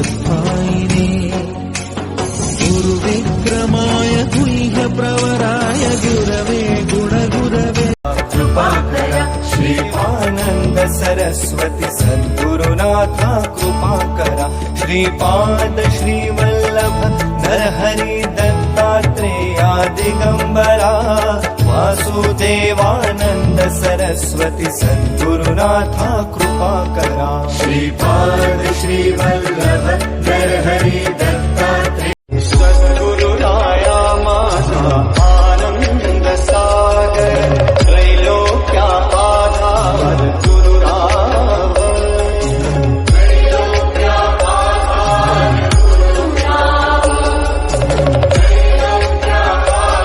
िनी गुरुविक्रमाय गुह्यप्रवराय गुरवे गुणगुरवे कृपाकरा श्रीमानन्द सरस्वती सद्गुरुनाथ कृपाकरा श्रीपाद श्रीवल्लभ नरहरि हरि दत्तात्रेयादिकम्बरा वासुदेवा सरस्वती सद्गुरुनाथा कृपा करा। श्रीपाद श्रीवल्लभ नरहरि दत्ता